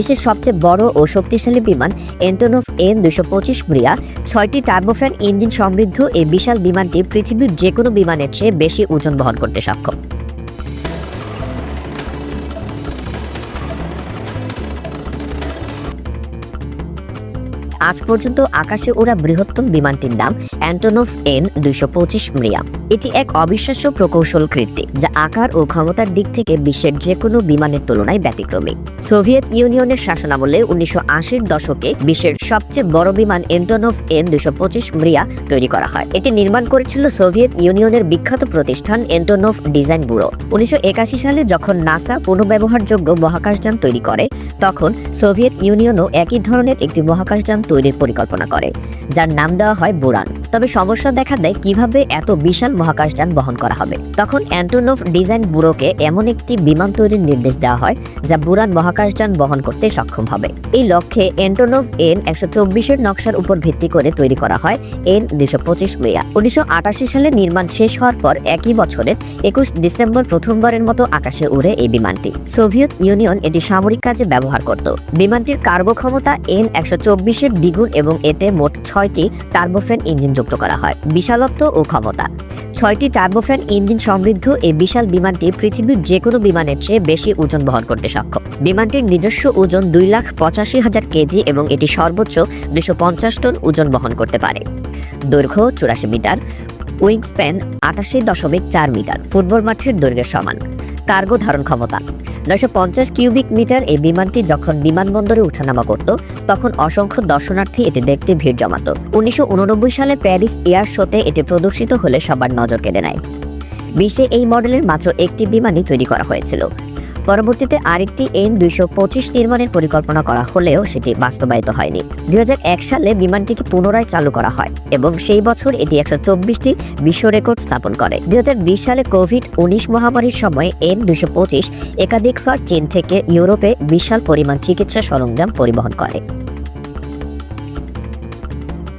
বিশ্বের সবচেয়ে বড় ও শক্তিশালী বিমান এন্টোনোফ এন দুশো পঁচিশ ব্রিয়া। ছয়টি টার্বোফ্যান ইঞ্জিন সমৃদ্ধ। এই বিশাল বিমানটি পৃথিবীর যে কোনো বিমানের চেয়ে বেশি ওজন বহন করতে সক্ষম। আজ পর্যন্ত আকাশে ওড়া বৃহত্তম বিমানটির নাম অ্যান্টনোফ এন দুইশো পঁচিশ মৃয়া। এটি এক অবিশ্বাস্য প্রকৌশল কৃত্তি যা আকার ও ক্ষমতার দিক থেকে বিশ্বের যে কোনো বিমানের তুলনায় ব্যতিক্রমী। সোভিয়েত ইউনিয়নের শাসনামলে উনিশশো আশির দশকে বিশ্বের সবচেয়ে বড় বিমান এন্টনোভ এন দুশো পঁচিশ মৃয়া তৈরি করা হয়। এটি নির্মাণ করেছিল সোভিয়েত ইউনিয়নের বিখ্যাত প্রতিষ্ঠান এন্টোনোভ ডিজাইন ব্যুরো উনিশশো একাশি সালে যখন নাসা পুনঃব্যবহারযোগ্য মহাকাশযান তৈরি করে, তখন সোভিয়েত ইউনিয়নও একই ধরনের একটি মহাকাশযান তৈরির পরিকল্পনা করে যার নাম দেওয়া হয় বুরান। তবে সমস্যা দেখা দেয় কীভাবে এত বিশাল মহাকাশযান বহন করা হবে। তখন অ্যান্টোনোভ ডিজাইন ব্যুরোকে এমন একটি বিমান তৈরির নির্দেশ দেওয়া হয়, যা বুরান মহাকাশযান বহন করতে সক্ষম হবে। এই লক্ষ্যে অ্যান্টোনোভ এন একশো চব্বিশের নকশার উপর ভিত্তি করে তৈরি করা হয়, এন দুশো পঁচিশ মেয়া। উনিশশো আটাশি সালে নির্মাণ শেষ হওয়ার পর একই বছরের একুশ ডিসেম্বর প্রথমবারের মতো আকাশে উড়ে এই বিমানটি। সোভিয়েত ইউনিয়ন এটি সামরিক কাজে ব্যবহার করত। বিমানটির কার্গো ক্ষমতা এন একশো চব্বিশের দ্বিগুণ এবং এতে মোট ছয়টি টার্বোফ্যান ইঞ্জিন যুক্ত করা হয়। বিশালত্ব ও ক্ষমতা। ছয়টি টার্বোফ্যান ইঞ্জিন সমৃদ্ধ এই বিশাল বিমানটি পৃথিবীর যে কোনো বিমানের চেয়ে বেশি ওজন বহন করতে সক্ষম। বিমানটির নিজস্ব ওজন দুই লাখ পঁচাশি হাজার কেজি এবং এটি সর্বোচ্চ দুশো পঞ্চাশ টন ওজন বহন করতে পারে। দৈর্ঘ্য চুরাশি মিটার উইং স্প্যান আটাশি দশমিক চার মিটার, ফুটবল মাঠের দৈর্ঘ্যের সমান। কার্গো ধারণ ক্ষমতা নয়শো পঞ্চাশ কিউবিক মিটার এই বিমানটি যখন বিমানবন্দরে ওঠানামা করত, তখন অসংখ্য দর্শনার্থী এটি দেখতে ভিড় জমাত। উনিশশো উননব্বই সালে প্যারিস এয়ার শোতে এটি প্রদর্শিত হলে সবার নজর কেড়ে নেয়। বিশ্বে এই মডেলের মাত্র একটি বিমানই তৈরি করা হয়েছিল। পরবর্তীতে আরেকটি এন দুইশো নির্মাণের পরিকল্পনা করা হলেও সেটি বাস্তবায়িত হয়নি। দুই হাজার এক সালে বিমানটিকে পুনরায় চালু করা হয় এবং সেই বছর এটি একশো চব্বিশটি বিশ্ব রেকর্ড স্থাপন করে। দুই হাজার বিশ সালে কোভিড উনিশ মহামারীর সময় এন দুইশো পঁচিশ একাধিকবার চীন থেকে ইউরোপে বিশাল পরিমাণ চিকিৎসা সরঞ্জাম পরিবহন করে।